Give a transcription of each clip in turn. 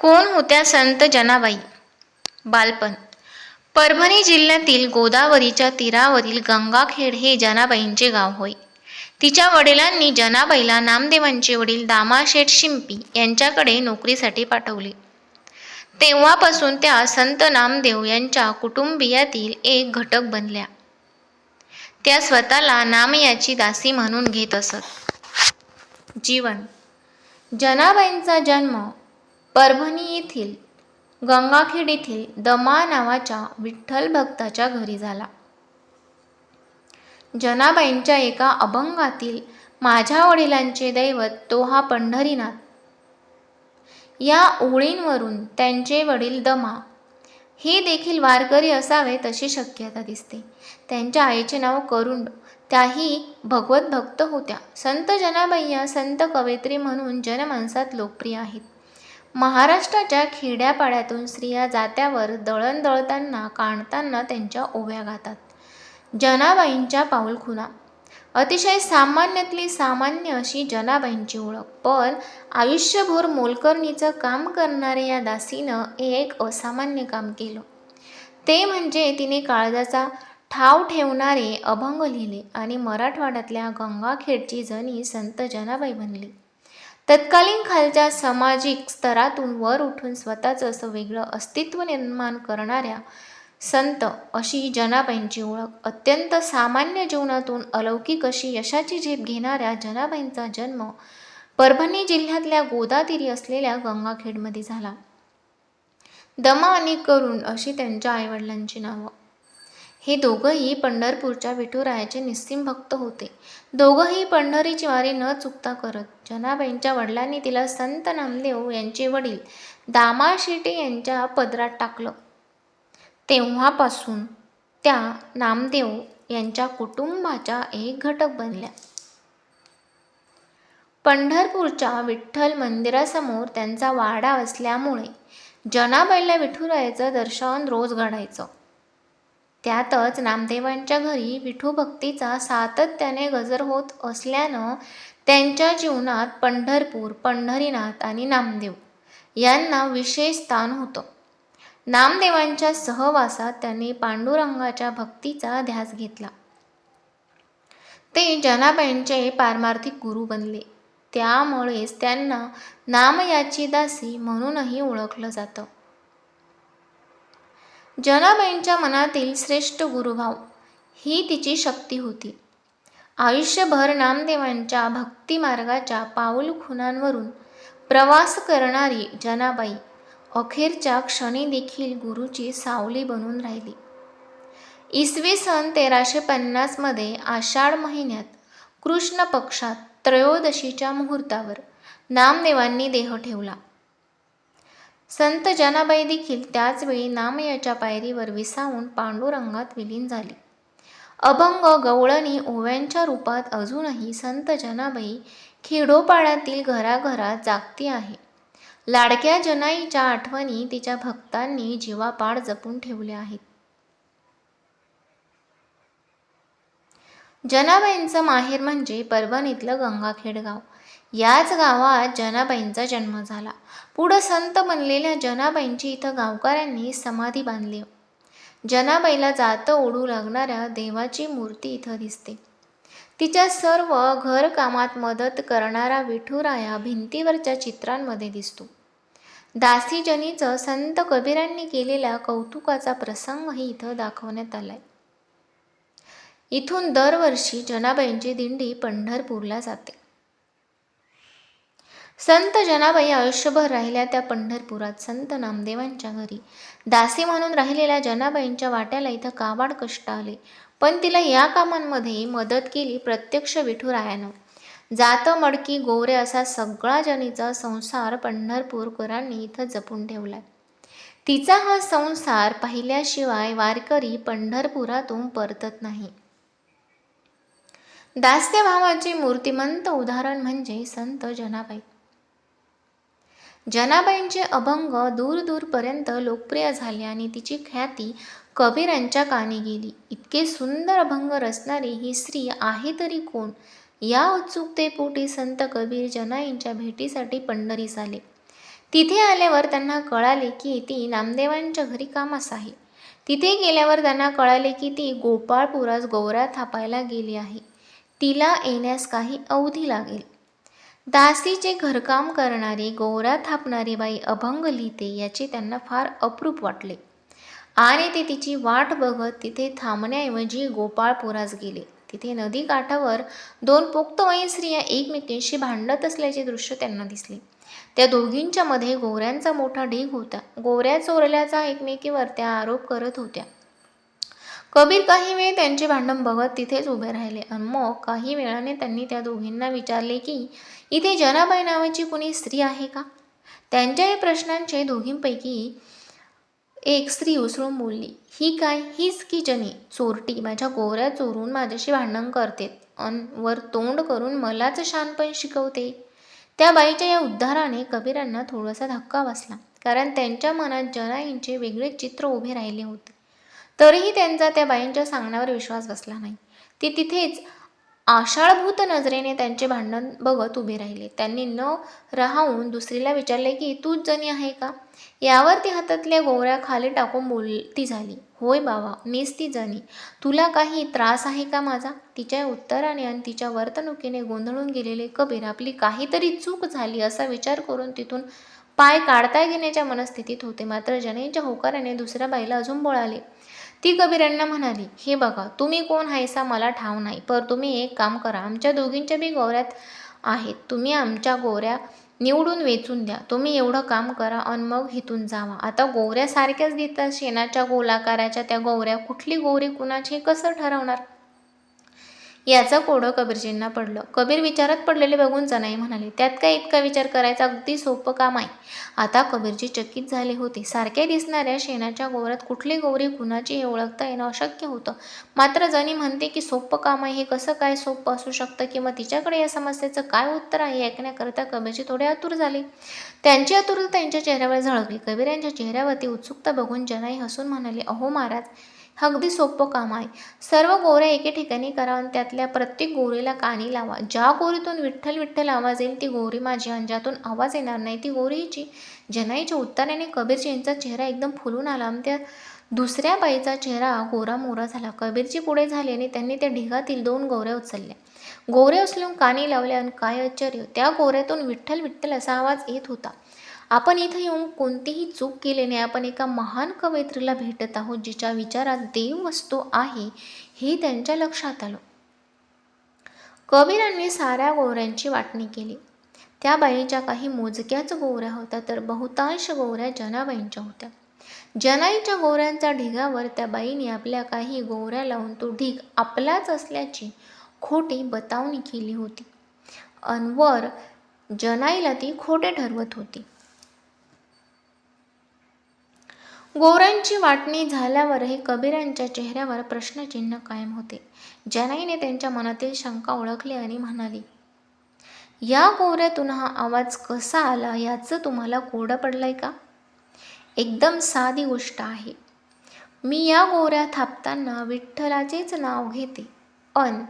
कोण होत्या संत जनाबाई? बालपण. परभणी जिल्ह्यातील गोदावरीच्या तीरावरील गंगाखेड हे जनाबाईंचे गाव होय. तिच्या वडिलांनी जनाबाईला नामदेवांचे वडील दामाशेठ शिंपी यांच्याकडे नोकरीसाठी पाठवले. तेव्हापासून त्या संत नामदेव यांच्या कुटुंबियातील एक घटक बनल्या. त्या स्वतःला नामयाची दासी म्हणून घेत असत. जीवन. जनाबाईंचा जन्म परभणी येथील गंगाखेड येथील दमा नावाच्या विठ्ठल भक्ताच्या घरी झाला. जनाबाईंच्या एका अभंगातील माझ्या वडिलांचे दैवत तो हा पंढरीनाथ. या ओळींवरून त्यांचे वडील दमा हे देखील वारकरी असावे तशी शक्यता दिसते. त्यांच्या आईचे नाव करुंड. त्याही भगवत भक्त होत्या. संत जनाबाई या संत कवयित्री म्हणून जनमानसात लोकप्रिय आहेत. महाराष्ट्राच्या खेड्यापाड्यातून स्त्रिया जात्यावर दळण दळताना काढताना त्यांच्या ओव्या गातात जनाबाईंच्या पाऊलखुणा अतिशय सामान्यातली सामान्य अशी जनाबाईंची ओळख. पण आयुष्यभर मोलकरणीचं काम करणाऱ्या या दासीनं एक असामान्य काम केलं. ते म्हणजे तिने काळजाचा ठाव ठेवणारे अभंग लिहिले आणि मराठवाड्यातल्या गंगाखेडची जणी संत जनाबाई बनली. तत्कालीन खालच्या सामाजिक स्तरातून वर उठून स्वतःचं असं वेगळं अस्तित्व निर्माण करणाऱ्या संत अशी जनाबाईंची ओळख. अत्यंत सामान्य जीवनातून अलौकिक अशी यशाची झेप घेणाऱ्या जनाबाईंचा जन्म परभणी जिल्ह्यातल्या गोदातीरी असलेल्या गंगाखेडमध्ये झाला. दमा आणि करुण अशी त्यांच्या आईवडिलांची नावं हे दोघंही पंढरपूरच्या विठुरायाचे निस्सिम भक्त होते. दोघंही पंढरीची वारी न चुकता करत जनाबाईंच्या वडिलांनी तिला संत नामदेव यांचे वडील दामा शेटे यांच्या पदरात टाकलं. तेव्हापासून त्या नामदेव यांच्या कुटुंबाच्या एक घटक बनल्या. पंढरपूरच्या विठ्ठल मंदिरासमोर त्यांचा वाडा असल्यामुळे जनाबाईला विठुरायाचं दर्शन रोज घडायचं. त्यातच नामदेवांच्या घरी विठू भक्तीचा सातत्याने गजर होत असल्यानं त्यांच्या जीवनात पंढरपूर पंढरीनाथ आणि नामदेव यांना विशेष स्थान होतं. नामदेवांच्या सहवासात त्यांनी पांडुरंगाच्या भक्तीचा ध्यास घेतला. ते जनाबाईंचे पारमार्थिक गुरु बनले. त्यामुळेच त्यांना नामयाची दासी म्हणूनही ओळखलं जातं. जनाबाईंच्या मनातील श्रेष्ठ गुरुभाव ही तिची शक्ती होती. आयुष्यभर नामदेवांच्या भक्तिमार्गाच्या पाऊल खुणांवरून प्रवास करणारी जनाबाई अखेरच्या क्षणी देखील गुरुची सावली बनून राहिली. इसवी सन तेराशे पन्नासमध्ये आषाढ महिन्यात कृष्ण पक्षात त्रयोदशीच्या मुहूर्तावर नामदेवांनी देह ठेवला. संत जनाबाई देखील त्याचवेळी नामयाच्या पायरीवर विसावून पांडुरंगात विलीन झाली. अभंग गवळणी ओव्यांच्या रूपात अजूनही संत जनाबाई खेडोपाड्यातील घराघरात जागती आहे. लाडक्या जनाईच्या आठवणी तिच्या भक्तांनी जीवापाड जपून ठेवल्या आहेत. जनाबाईंचं माहेर म्हणजे परभणीतलं गंगाखेड गाव याच गावात जनाबाईंचा जन्म झाला. पुढं संत बनलेल्या जनाबाईंची इथं गावकऱ्यांनी समाधी बांधली. जनाबाईला जातं ओढू लागणाऱ्या देवाची मूर्ती इथं दिसते. तिच्या सर्व घरकामात मदत करणारा विठुराया भिंतीवरच्या चित्रांमध्ये दिसतो. दासीजनीचं संत कबीरांनी केलेल्या कौतुकाचा प्रसंगही इथं दाखवण्यात आलाय. इथून दरवर्षी जनाबाईंची दिंडी पंढरपूरला जाते. संत जनाबाई आयुष्यभर राहिल्या त्या पंढरपुरात. संत नामदेवांच्या घरी. दासी म्हणून राहिलेल्या जनाबाईंच्या वाट्याला इथं काबाड कष्ट आले. पण तिला या कामांमध्ये मदत केली प्रत्यक्ष विठुरायानं. जात मडकी गोरे असा सगळा जनीचा संसार पंढरपूरकरांनी इथं जपून ठेवला. तिचा हा संसार पाहिल्याशिवाय वारकरी पंढरपुरातून परतत नाही. दास्यभावाचे मूर्तिमंत उदाहरण म्हणजे संत जनाबाई. जनाबाईंचे अभंग दूरदूरपर्यंत लोकप्रिय झाले आणि तिची ख्याती कबीरांच्या कानी गेली. इतके सुंदर अभंग रचणारी ही स्त्री आहे तरी कोण? या उत्सुकतेपोटी संत कबीर जनाईंच्या भेटीसाठी पंढरीस आले तिथे आल्यावर त्यांना कळाले की ती नामदेवांच्या घरी कामास आहे. तिथे गेल्यावर त्यांना कळाले की ती गोपाळपुरास गौऱ्या थापायला गेली आहे. तिला येण्यास काही अवधी लागेल. दासीचे घरकाम करणारी गोवरा थापणारी बाई अभंग लिहिते याचे त्यांना फार अप्रूप वाटले. आणि ते तिची वाट बघत तिथे थांबण्याऐवजी गोपाळपुरास गेले. तिथे नदी काठावर दोन पोक्तवयीन स्त्रिया एकमेकींशी भांडत असल्याचे दृश्य त्यांना दिसले. त्या दोघींच्या मध्ये गोवऱ्यांचा मोठा ढीग होता. गोवऱ्या चोरल्याचा एकमेकीवर त्या आरोप करत होत्या. कबीर काही वेळ त्यांचे भांडण बघत तिथेच उभे राहिले. आणि मग काही वेळाने त्यांनी त्या दोघींना विचारले की इथे जनाबाई नावाची कुणी स्त्री आहे का? त्यांच्या या प्रश्नांचे दोघींपैकी एक स्त्री उसळून बोलली ही काय? हीच की जनी? चोरटी माझ्या गोऱ्या चोरून माझ्याशी भांडण करते. अन वर तोंड करून मलाच शानपण शिकवते. त्या बाईच्या या उद्धाराने कबीरांना थोडासा धक्का बसला कारण त्यांच्या मनात जनाईंचे वेगळे चित्र उभे राहिले होते. तरीही त्यांचा त्या बाईंच्या सांगण्यावर विश्वास बसला नाही. ती तिथेच आषाढभूत नजरेने त्यांचे भांडण बघत उभे राहिले. त्यांनी न राहून दुसरीला विचारले की तूच जणी आहे का? यावर ती हातातल्या गोवऱ्या खाली टाकून बोलती झाली. होय बाबा मीच ती जणी. तुला काही त्रास आहे का माझा? तिच्या उत्तराने आणि तिच्या वर्तणुकीने गोंधळून गेलेले कबीर आपली काहीतरी चूक झाली असा विचार करून तिथून पाय काढता घेण्याच्या मनस्थितीत होते. मात्र जनेच्या होकाराने दुसऱ्या बाईला अजून बोळाले. ती कबीरांना म्हणाली हे बघा तुम्ही कोण हायसा मला ठाव नाही पर तुम्ही एक काम करा आमच्या दोघींच्या बी गोऱ्यात आहेत तुम्ही आमच्या गोऱ्या निवडून वेचून द्या तुम्ही एवढं काम करा आणि मग इथून जावा. आता गोवऱ्यासारख्याच देतात शेणाच्या गोलाकाराच्या त्या गोऱ्या कुठली गोरी कुणाची हे कसं ठरवणार? याचा कोडं कबीरजींना पडलं. कबीर विचारात पडलेले बघून जनाई म्हणाले त्यात काय इतका विचार करायचा? अगदी सोपं काम आहे. आता कबीरजी चकित झाले होते. सारख्या दिसणाऱ्या शेणाच्या गोवरात कुठली गौरी कुणाची हे ओळखता येणं अशक्य होतं. मात्र जनी म्हणते की सोपं काम आहे. हे कसं काय सोपं असू शकतं? किंवा तिच्याकडे या समस्येचं काय उत्तर आहे? ऐकण्याकरिता ऐकण्याकरता कबीरजी थोडे आतुर झाले. त्यांची आतुरता त्यांच्या चेहऱ्यावर झळकली. कबीर यांच्या चेहऱ्यावरती उत्सुकता बघून जनाई हसून म्हणाले अहो महाराज अगदी सोपं काम आहे. सर्व गोऱ्या एके ठिकाणी करा आणि त्यातल्या प्रत्येक गोरीला कानी लावा. ज्या गोरीतून विठ्ठल विठ्ठल आवाज येईल ती गोरी माझी आणि ज्यातून आवाज येणार नाही. ती गोरीची जनाईच्या उत्तराने कबीरजी यांचा चेहरा एकदम फुलून आला आणि त्या दुसऱ्या बाईचा चेहरा गोरा मोरा झाला. कबीरजी पुढे झाले आणि त्यांनी त्या ढिगातील दोन गोऱ्या उचलल्या. गोऱ्या उचलून कानी लावल्या आणि काय आश्चर्य! त्या गोऱ्यातून विठ्ठल विठ्ठल असा आवाज येत होता. आपण इथं येऊन कोणतीही चूक केली नाही आपण एका महान कवयित्रीला भेटत आहोत जिच्या विचारात देव वस्तू आहे हे त्यांच्या लक्षात आलं. कबीरांनी साऱ्या गोवऱ्यांची वाटणी केली. त्या बाईच्या काही मोजक्याच गोवऱ्या होत्या तर बहुतांश गोवऱ्या जनाबाईंच्या होत्या. जनाईच्या गोवऱ्यांच्या ढिगावर त्या बाईने आपल्या काही गोवऱ्या लावून तो ढीग आपलाच असल्याची खोटी बतावणी केली होती. अनवर जनाईला ती खोटे ठरवत होती. गोऱ्यांची वाटणी झाल्यावरही कबीरांच्या चेहऱ्यावर प्रश्नचिन्ह कायम होते. जनाईने त्यांच्या मनातील शंका ओळखली आणि म्हणाली या गोऱ्यातून हा आवाज कसा आला याचं तुम्हाला कोडं पडलंय का? एकदम साधी गोष्ट आहे. मी या गोऱ्या थापताना विठ्ठलाचेच नाव घेते. अन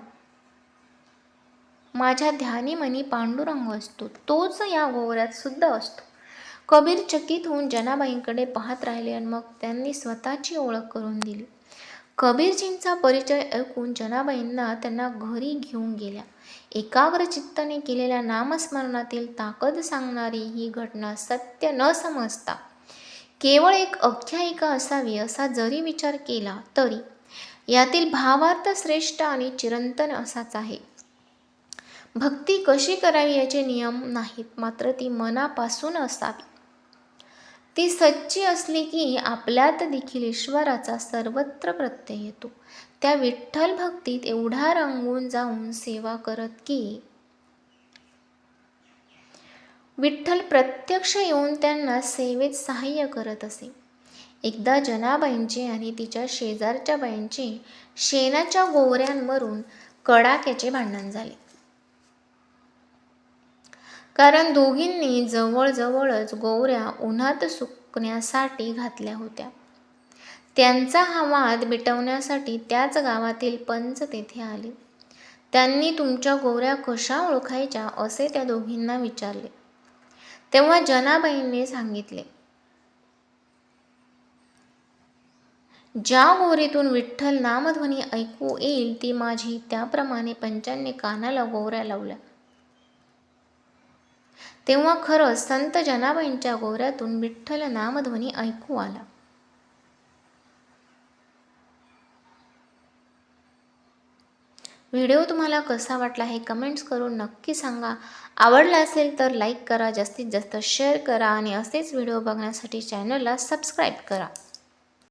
माझ्या ध्यानीमनी पांडुरंग असतो तोच या गोऱ्यात सुद्धा असतो. कबीर चकित होऊन जनाबाईंकडे पाहत राहिले आणि मग त्यांनी स्वतःची ओळख करून दिली. कबीरजींचा परिचय ऐकून जनाबाईंना त्यांना घरी घेऊन गेल्या. एकाग्र चित्ताने केलेल्या नामस्मरणातील ताकद सांगणारी ही घटना सत्य न समजता केवळ एक आख्यायिका असावी असा जरी विचार केला तरी यातील भावार्थ श्रेष्ठ आणि चिरंतन असाच आहे. भक्ती कशी करावी याचे नियम नाहीत मात्र ती मनापासून असावी. ती सच्ची असली की आपल्यात देखील ईश्वराचा सर्वत्र प्रत्यय येतो. त्या विठ्ठल भक्तीत एवढा रंगून जाऊन सेवा करत की विठ्ठल प्रत्यक्ष येऊन त्यांना सेवेत सहाय्य करत असे. एकदा जनाबाईंचे आणि तिच्या शेजारच्या बाईंचे शेणाच्या गोवऱ्यांवरून कडाक्याचे भांडण झाले. कारण दोघींनी जवळजवळच गोवऱ्या उन्हात सुकण्यासाठी घातल्या होत्या. त्यांचा हा वाद मिटवण्यासाठी त्याच गावातील पंच तेथे आले. त्यांनी तुमच्या गोवऱ्या कशा ओळखायच्या असे त्या दोघींना विचारले. तेव्हा जनाबाईंनी सांगितले ज्या गोरीतून विठ्ठल नामध्वनी ऐकू येईल ती माझी त्याप्रमाणे पंचांनी कानाला गोवऱ्या लावल्या. तेव्हा खरंच संत जनाबाईंच्या गोऱ्यातून विठ्ठल नामध्वनी ऐकू आला. व्हिडिओ तुम्हाला कसा वाटला हे कमेंट्स करून नक्की सांगा. आवडला असेल तर लाईक करा जास्तीत जास्त शेअर करा आणि असेच व्हिडिओ बघण्यासाठी चॅनलला सबस्क्राईब करा.